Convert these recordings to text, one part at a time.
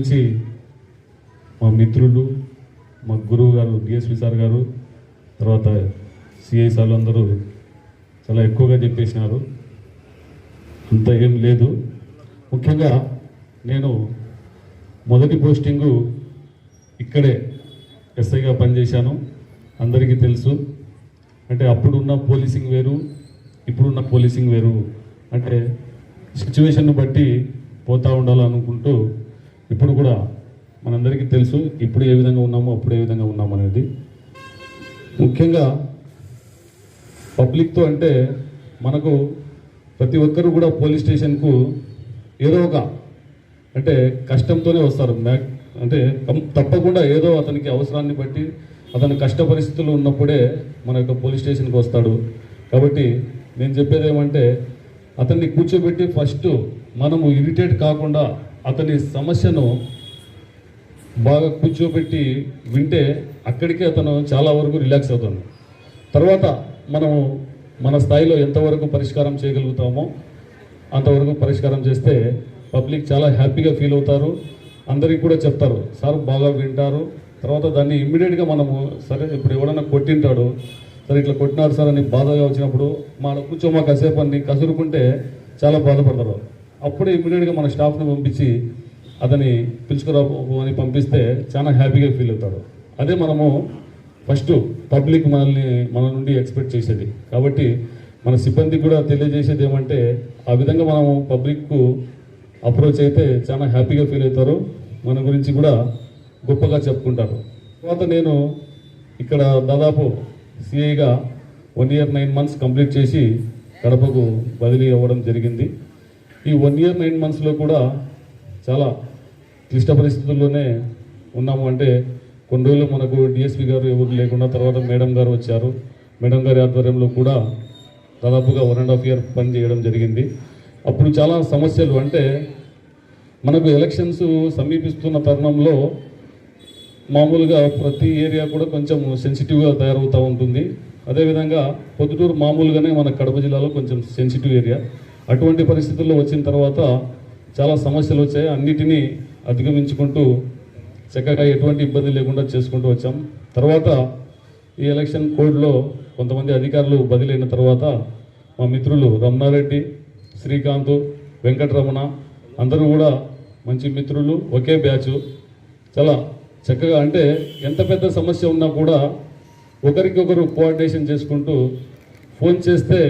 గురించి మా మిత్రులు మా గురువు గారు డిఎస్పి సార్ గారు తర్వాత సిఐ సార్లు అందరూ చాలా ఎక్కువగా చెప్పేసినారు. అంత ఏం లేదు. ముఖ్యంగా నేను మొదటి పోస్టింగు ఇక్కడే ఎస్ఐగా పనిచేశాను. అందరికీ తెలుసు. అంటే అప్పుడున్న పోలీసింగ్ వేరు ఇప్పుడున్న పోలీసింగ్ వేరు. అంటే సిచ్యువేషన్ను బట్టి పోతూ ఉండాలనుకుంటూ ఇప్పుడు కూడా మనందరికీ తెలుసు ఇప్పుడు ఏ విధంగా ఉన్నామో అప్పుడు ఏ విధంగా ఉన్నాము అనేది. ముఖ్యంగా పబ్లిక్తో అంటే మనకు ప్రతి ఒక్కరు కూడా పోలీస్ స్టేషన్కు ఏదో ఒక అంటే కష్టంతోనే వస్తారు. మ్యాక్ అంటే తప్పకుండా ఏదో అతనికి అవసరాన్ని బట్టి అతను కష్ట పరిస్థితులు ఉన్నప్పుడే మన యొక్క పోలీస్ స్టేషన్కి వస్తాడు. కాబట్టి నేను చెప్పేది ఏమంటే అతన్ని కూర్చోబెట్టి ఫస్ట్ మనము ఇరిటేట్ కాకుండా అతని సమస్యను బాగా కూర్చోబెట్టి వింటే అక్కడికే అతను చాలా వరకు రిలాక్స్ అవుతాడు. తర్వాత మనము మన స్థాయిలో ఎంతవరకు పరిష్కారం చేయగలుగుతామో అంతవరకు పరిష్కారం చేస్తే పబ్లిక్ చాలా హ్యాపీగా ఫీల్ అవుతారు. అందరికీ కూడా చెప్తారు సార్ బాగా వింటారు. తర్వాత దాన్ని ఇమ్మీడియట్గా మనము సరే ఇప్పుడు ఎవడన్నా కొట్టింటాడు సరే ఇట్లా కొట్టినారు సార్ అని బాధగా వచ్చినప్పుడు మన కూర్చోమా కాసేపు అని కసురుకుంటే చాలా బాధపడతారు. అప్పుడే ఇమీడియట్గా మన స్టాఫ్ని పంపించి అతని పిలుచుకురాని పంపిస్తే చాలా హ్యాపీగా ఫీల్ అవుతాడు. అదే మనము ఫస్ట్ పబ్లిక్ మనల్ని మన నుండి ఎక్స్పెక్ట్ చేసేది. కాబట్టి మన సిబ్బందికి కూడా తెలియజేసేది ఏమంటే ఆ విధంగా మనము పబ్లిక్కు అప్రోచ్ అయితే చాలా హ్యాపీగా ఫీల్ అవుతారు. మన గురించి కూడా గొప్పగా చెప్పుకుంటారు. తర్వాత నేను ఇక్కడ దాదాపు సిఐగా one year nine months complete చేసి కడపకు బదిలీ అవ్వడం జరిగింది. ఈ వన్ ఇయర్ నైన్ మంత్స్లో కూడా చాలా క్లిష్ట పరిస్థితుల్లోనే ఉన్నాము. అంటే కొన్ని రోజులు మనకు డిఎస్పి గారు ఎవరు లేకుండా తర్వాత మేడం గారు వచ్చారు. మేడం గారి ఆధ్వర్యంలో కూడా దాదాపుగా వన్ అండ్ హాఫ్ ఇయర్ పని చేయడం జరిగింది. అప్పుడు చాలా సమస్యలు అంటే మనకు ఎలక్షన్స్ సమీపిస్తున్న తరుణంలో మామూలుగా ప్రతి ఏరియా కూడా కొంచెం సెన్సిటివ్గా తయారవుతూ ఉంటుంది. అదేవిధంగా పొద్దుటూరు మామూలుగానే మన కడప జిల్లాలో కొంచెం సెన్సిటివ్ ఏరియా అటువంటి పరిస్థితుల్లో వచ్చిన తర్వాత చాలా సమస్యలు వచ్చాయి. అన్నిటినీ అధిగమించుకుంటూ చక్కగా ఎటువంటి ఇబ్బంది లేకుండా చేసుకుంటూ వచ్చాం. తర్వాత ఈ ఎలక్షన్ కోడ్లో కొంతమంది అధికారులు బదిలైన తర్వాత మా మిత్రులు రమణారెడ్డి శ్రీకాంత్ వెంకటరమణ అందరూ కూడా మంచి మిత్రులు ఒకే బ్యాచ్. చాలా చక్కగా అంటే ఎంత పెద్ద సమస్య ఉన్నా కూడా ఒకరికొకరు కోఆర్డినేషన్ చేసుకుంటూ ఫోన్ చేస్తే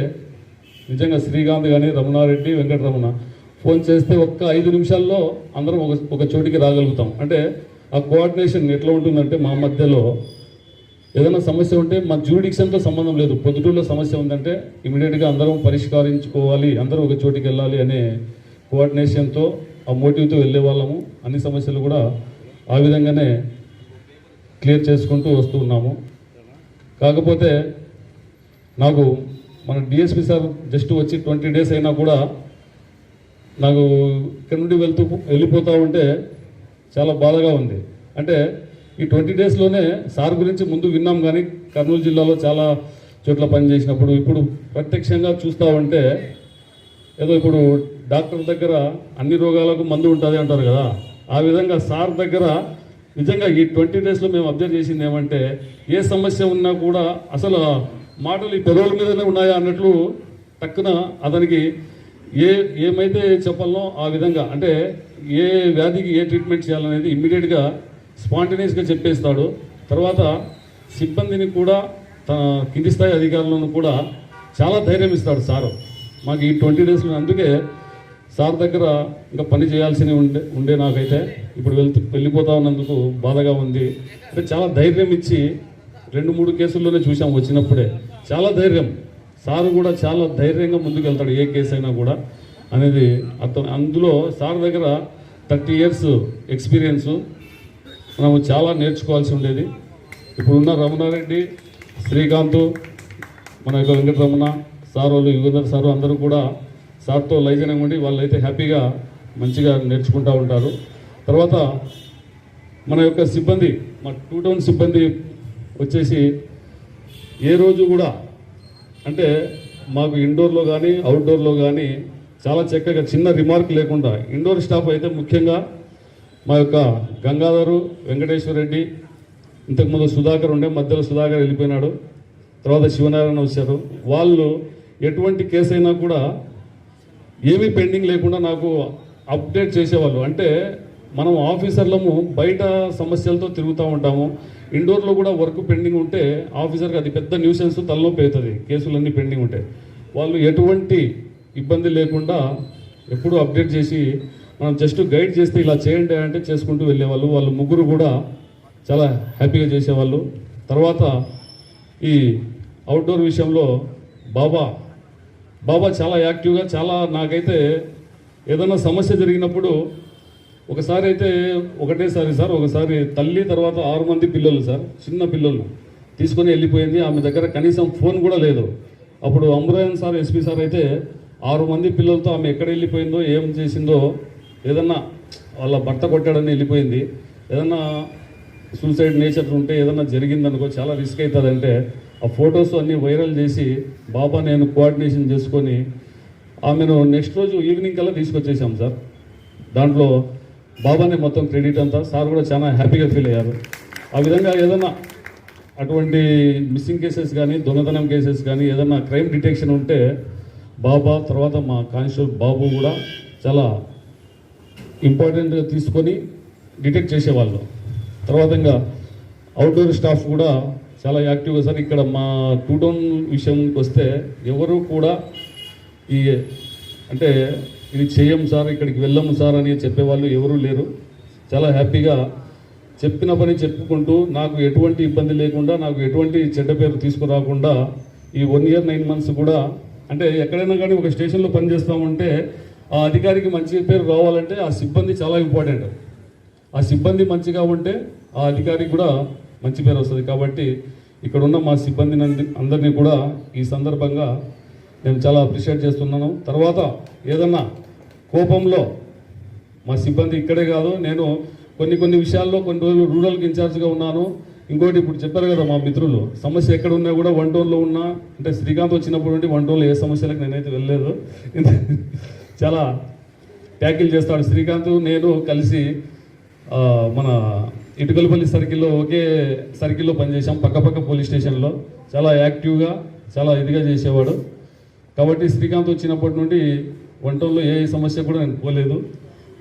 నిజంగా శ్రీకాంత్ కానీ రమణారెడ్డి వెంకటరమణ ఫోన్ చేస్తే ఒక్క ఐదు నిమిషాల్లో అందరం ఒక ఒక చోటికి రాగలుగుతాం. అంటే ఆ కోఆర్డినేషన్ ఎట్లా ఉంటుందంటే మా మధ్యలో ఏదైనా సమస్య ఉంటే మా జ్యూడిక్షన్తో సంబంధం లేదు. పొద్దుటూరులో సమస్య ఉందంటే ఇమీడియట్గా అందరం పరిష్కరించుకోవాలి అందరూ ఒక చోటికి వెళ్ళాలి అనే కోఆర్డినేషన్తో ఆ మోటివ్తో వెళ్ళే వాళ్ళము. అన్ని సమస్యలు కూడా ఆ విధంగానే క్లియర్ చేసుకుంటూ వస్తూ ఉన్నాము. కాకపోతే నాకు మన డిఎస్పీ సార్ జస్ట్ వచ్చి ట్వంటీ డేస్ అయినా కూడా నాకు ఇక్కడ నుండి వెళ్తూ వెళ్ళిపోతూ ఉంటే చాలా బాధగా ఉంది. అంటే ఈ ట్వంటీ డేస్లోనే సార్ గురించి ముందు విన్నాం కానీ కర్నూలు జిల్లాలో చాలా చోట్ల పనిచేసినప్పుడు ఇప్పుడు ప్రత్యక్షంగా చూస్తూ ఉంటే ఏదో ఇప్పుడు డాక్టర్ దగ్గర అన్ని రోగాలకు మందు ఉంటుంది అంటారు కదా. ఆ విధంగా సార్ దగ్గర నిజంగా ఈ ట్వంటీ డేస్లో మేము అబ్జర్వ్ చేసింది ఏమంటే ఏ సమస్య ఉన్నా కూడా అసలు మాటలు ఈ పెదవుల మీదనే ఉన్నాయా అన్నట్లు టక్కున అతనికి ఏ ఏమైతే చెప్పాలనో ఆ విధంగా అంటే ఏ వ్యాధికి ఏ ట్రీట్మెంట్ చేయాలనేది ఇమ్మీడియట్గా స్పాంటేనియస్గా చెప్పేస్తాడు. తర్వాత సిబ్బందిని కూడా తన కింది స్థాయి అధికారులను కూడా చాలా ధైర్యం ఇస్తాడు సారు. మాకు ఈ ట్వంటీ డేస్లో అందుకే సార్ దగ్గర ఇంకా పని చేయాల్సి ఉండే ఉండే నాకైతే. ఇప్పుడు వెళ్తూ వెళ్ళిపోతా ఉన్నందుకు బాధగా ఉంది. అంటే చాలా ధైర్యం ఇచ్చి రెండు మూడు కేసుల్లోనే చూసాం వచ్చినప్పుడే. చాలా ధైర్యం. సార్ కూడా చాలా ధైర్యంగా ముందుకెళ్తాడు ఏ కేసు అయినా కూడా అనేది అతను అందులో సార్ దగ్గర థర్టీ ఇయర్స్ ఎక్స్పీరియన్సు. మనము చాలా నేర్చుకోవాల్సి ఉండేది. ఇప్పుడున్న రమణారెడ్డి శ్రీకాంత్ మన యొక్క వెంకటరమణ సార్ వాళ్ళు యుగంధర్ సారు అందరూ కూడా సార్తో లైజన్ ఉండి వాళ్ళు అయితే హ్యాపీగా మంచిగా నేర్చుకుంటూ ఉంటారు. తర్వాత మన యొక్క సిబ్బంది మా టూ టౌన్ సిబ్బంది వచ్చేసి ఏ రోజు కూడా అంటే మాకు ఇండోర్లో కానీ అవుట్డోర్లో కానీ చాలా చక్కగా చిన్న రిమార్క్ లేకుండా ఇండోర్ స్టాఫ్ అయితే ముఖ్యంగా మా యొక్క గంగాధరు వెంకటేశ్వర రెడ్డి ఇంతకుముందు సుధాకర్ ఉండే మధ్యలో సుధాకర్ వెళ్ళిపోయినాడు తర్వాత శివనారాయణ వచ్చారు. వాళ్ళు ఎటువంటి కేసు అయినా కూడా ఏమీ పెండింగ్ లేకుండా నాకు అప్డేట్ చేసేవాళ్ళు. అంటే మనం ఆఫీసర్లము బయట సమస్యలతో తిరుగుతూ ఉంటాము. ఇండోర్లో కూడా వర్క్ పెండింగ్ ఉంటే ఆఫీసర్కి అది పెద్ద న్యూసెన్స్ తలనొప్పి అవుతుంది. కేసులన్నీ పెండింగ్ ఉంటాయి వాళ్ళు ఎటువంటి ఇబ్బంది లేకుండా ఎప్పుడూ అప్డేట్ చేసి మనం జస్ట్ గైడ్ చేస్తే ఇలా చేయండి అంటే చేసుకుంటూ వెళ్ళేవాళ్ళు. వాళ్ళు ముగ్గురు కూడా చాలా హ్యాపీగా చేసేవాళ్ళు. తర్వాత ఈ అవుట్డోర్ విషయంలో బాబా బాబా చాలా యాక్టివ్గా చాలా నాకైతే ఏదైనా సమస్య జరిగినప్పుడు ఒకసారి అయితే ఒకటేసారి సార్ ఒకసారి తల్లి తర్వాత ఆరు మంది పిల్లలు సార్ చిన్న పిల్లలు తీసుకొని వెళ్ళిపోయింది. ఆమె దగ్గర కనీసం ఫోన్ కూడా లేదు. అప్పుడు అంబురాయన్ సార్ ఎస్పీ సార్ అయితే ఆరు మంది పిల్లలతో ఆమె ఎక్కడ వెళ్ళిపోయిందో ఏం చేసిందో ఏదన్నా వాళ్ళ భర్త కొట్టాడని వెళ్ళిపోయింది. ఏదన్నా సూసైడ్ నేచర్ ఉంటే ఏదన్నా జరిగిందనుకో చాలా రిస్క్ అవుతుంది అంటే ఆ ఫొటోస్ అన్నీ వైరల్ చేసి బాబా నేను కోఆర్డినేషన్ చేసుకొని ఆమెను నెక్స్ట్ రోజు ఈవినింగ్ కల్లా తీసుకొచ్చేసాం సార్. దాంట్లో బాబానే మొత్తం క్రెడిట్ అంతా. సార్ కూడా చాలా హ్యాపీగా ఫీల్ అయ్యారు. ఆ విధంగా ఏదన్నా అటువంటి మిస్సింగ్ కేసెస్ కానీ దొంగతనం కేసెస్ కానీ ఏదన్నా క్రైమ్ డిటెక్షన్ ఉంటే బాబా తర్వాత మా కానిస్టేబుల్ బాబు కూడా చాలా ఇంపార్టెంట్గా తీసుకొని డిటెక్ట్ చేసేవాళ్ళు. తర్వాత ఇంకా అవుట్డోర్ స్టాఫ్ కూడా చాలా యాక్టివ్గా సార్. ఇక్కడ మా టూ టౌన్ విషయంకి వస్తే ఎవరు కూడా ఈ అంటే ఇది చేయం సార్ ఇక్కడికి వెళ్ళము సార్ అని చెప్పేవాళ్ళు ఎవరూ లేరు. చాలా హ్యాపీగా చెప్పిన పని చెప్పుకుంటూ నాకు ఎటువంటి ఇబ్బంది లేకుండా నాకు ఎటువంటి చెడ్డ పేరు తీసుకురాకుండా ఈ వన్ ఇయర్ నైన్ మంత్స్ కూడా అంటే ఎక్కడైనా కానీ ఒక స్టేషన్లో పనిచేస్తామంటే ఆ అధికారికి మంచి పేరు రావాలంటే ఆ సిబ్బంది చాలా ఇంపార్టెంట్. ఆ సిబ్బంది మంచిగా ఉంటే ఆ అధికారికి కూడా మంచి పేరు వస్తుంది. కాబట్టి ఇక్కడ ఉన్న మా సిబ్బందిని అందరినీ కూడా ఈ సందర్భంగా నేను చాలా అప్రిషియేట్ చేస్తున్నాను. తర్వాత ఏదన్నా కోపంలో మా సిబ్బంది ఇక్కడే కాదు నేను కొన్ని కొన్ని విషయాల్లో కొన్ని రోజులు రూరల్కి ఇన్ఛార్జ్గా ఉన్నాను. ఇంకోటి ఇప్పుడు చెప్పారు కదా మా మిత్రులు సమస్య ఎక్కడ ఉన్నా కూడా వన్ టోన్లో ఉన్నా అంటే శ్రీకాంత్ వచ్చినప్పుడు నుండి వన్ టోన్లో ఏ సమస్యలకు నేనైతే వెళ్ళలేదు. చాలా ట్యాకిల్ చేస్తాడు శ్రీకాంత్. నేను కలిసి మన ఇటుకలపల్లి సర్కిల్లో ఒకే సర్కిల్లో పనిచేసాం పక్కపక్క పోలీస్ స్టేషన్లో. చాలా యాక్టివ్గా చాలా ఇదిగా చేసేవాడు. కాబట్టి శ్రీకాంత్ వచ్చినప్పటి నుండి వంటల్లో ఏ సమస్య కూడా నేను పోలేదు.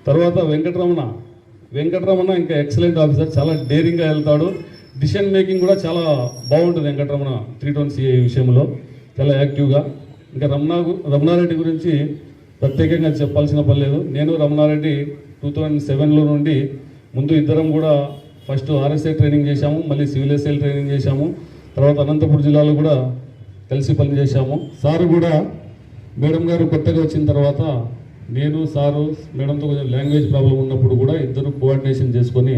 తర్వాత వెంకటరమణ. వెంకటరమణ ఇంకా ఎక్సలెంట్ ఆఫీసర్ చాలా డేరింగ్గా వెళ్తాడు. డిసిషన్ మేకింగ్ కూడా చాలా బాగుంటుంది వెంకటరమణ త్రీ టోన్ సిఐ విషయంలో. చాలా యాక్టివ్గా ఇంకా రమణ రమణారెడ్డి గురించి ప్రత్యేకంగా చెప్పాల్సిన పని లేదు. నేను రమణారెడ్డి టూ థౌజండ్ సెవెన్లో నుండి ముందు ఇద్దరం కూడా ఫస్ట్ ఆర్ఎస్ఐ ట్రైనింగ్ చేశాము మళ్ళీ సివిల్ ఎస్ఐ ట్రైనింగ్ చేశాము. తర్వాత అనంతపురం జిల్లాలో కూడా కలిసి పనిచేశాము. సారు కూడా మేడం గారు కొత్తగా వచ్చిన తర్వాత నేను సారు మేడంతో కొంచెం లాంగ్వేజ్ ప్రాబ్లం ఉన్నప్పుడు కూడా ఇద్దరు కోఆర్డినేషన్ చేసుకొని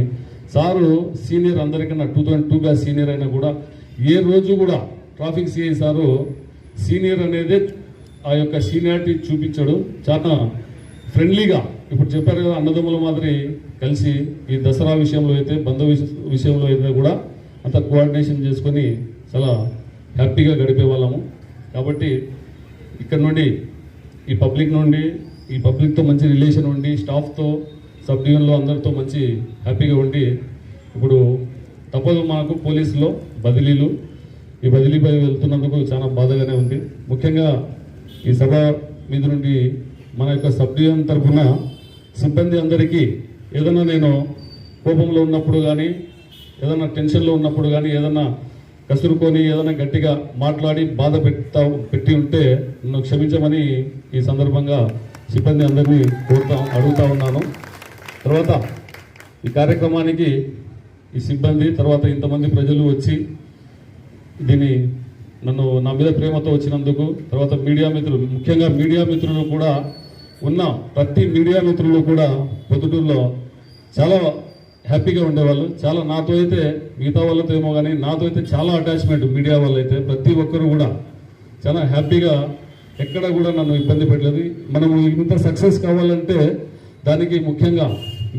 సారు సీనియర్ అందరికన్నా two thousand two batch senior అయినా కూడా ఏ రోజు కూడా ట్రాఫిక్ సిఐ సారు సీనియర్ అనేది ఆ యొక్క సీనియారిటీ చూపించాడు. చాలా ఫ్రెండ్లీగా ఇప్పుడు చెప్పారు కదా అన్నదమ్ముల మాదిరి కలిసి ఈ దసరా విషయంలో అయితే బంధు విషయంలో అయితే కూడా అంత కోఆర్డినేషన్ చేసుకొని చాలా హ్యాపీగా గడిపే వాళ్ళము. కాబట్టి ఇక్కడ నుండి ఈ పబ్లిక్ నుండి ఈ పబ్లిక్తో మంచి రిలేషన్ ఉండి స్టాఫ్తో సబ్ డివిజన్లో అందరితో మంచి హ్యాపీగా ఉండి ఇప్పుడు తప్పదు మాకు పోలీసులో బదిలీలు. ఈ బదిలీపై వెళ్తున్నందుకు చాలా బాధగానే ఉంది. ముఖ్యంగా ఈ సభ మీద నుండి మన యొక్క సబ్ డివిజన్ తరఫున సిబ్బంది అందరికీ ఏదైనా నేను కోపంలో ఉన్నప్పుడు కానీ ఏదైనా టెన్షన్లో ఉన్నప్పుడు కానీ ఏదైనా కసురుకొని ఏదైనా గట్టిగా మాట్లాడి బాధ పెట్టా పెట్టి ఉంటే నన్ను క్షమించమని ఈ సందర్భంగా సిబ్బంది అందరినీ కోరుతా అడుగుతా ఉన్నాను. తర్వాత ఈ కార్యక్రమానికి ఈ సిబ్బంది తర్వాత ఇంతమంది ప్రజలు వచ్చి దీన్ని నన్ను నా మీద ప్రేమతో వచ్చినందుకు తర్వాత మీడియా మిత్రులు ముఖ్యంగా మీడియా మిత్రులు కూడా ఉన్న ప్రతి మీడియా మిత్రులు కూడా పొద్దుటూరులో చాలా హ్యాపీగా ఉండేవాళ్ళు. చాలా నాతో అయితే మిగతా వాళ్ళతో ఏమో కానీ నాతో అయితే చాలా అటాచ్మెంట్ మీడియా వాళ్ళు అయితే ప్రతి ఒక్కరు కూడా చాలా హ్యాపీగా ఎక్కడ కూడా నన్ను ఇబ్బంది పెట్టలేదు. మనము ఇంత సక్సెస్ కావాలంటే దానికి ముఖ్యంగా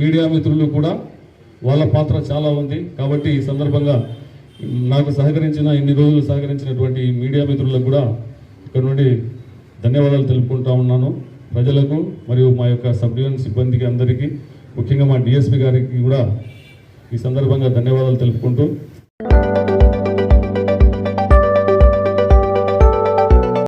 మీడియా మిత్రులు కూడా వాళ్ళ పాత్ర చాలా ఉంది. కాబట్టి ఈ సందర్భంగా నాకు సహకరించిన ఇన్ని రోజులు సహకరించినటువంటి మీడియా మిత్రులకు కూడా ఇక్కడ నుండి ధన్యవాదాలు తెలుపుకుంటా ఉన్నాను. ప్రజలకు మరియు మా యొక్క సబ్ డివిజన్ సిబ్బందికి అందరికీ ముఖ్యంగా మా డిఎస్పి గారికి కూడా ఈ సందర్భంగా ధన్యవాదాలు తెలుపుకుంటూ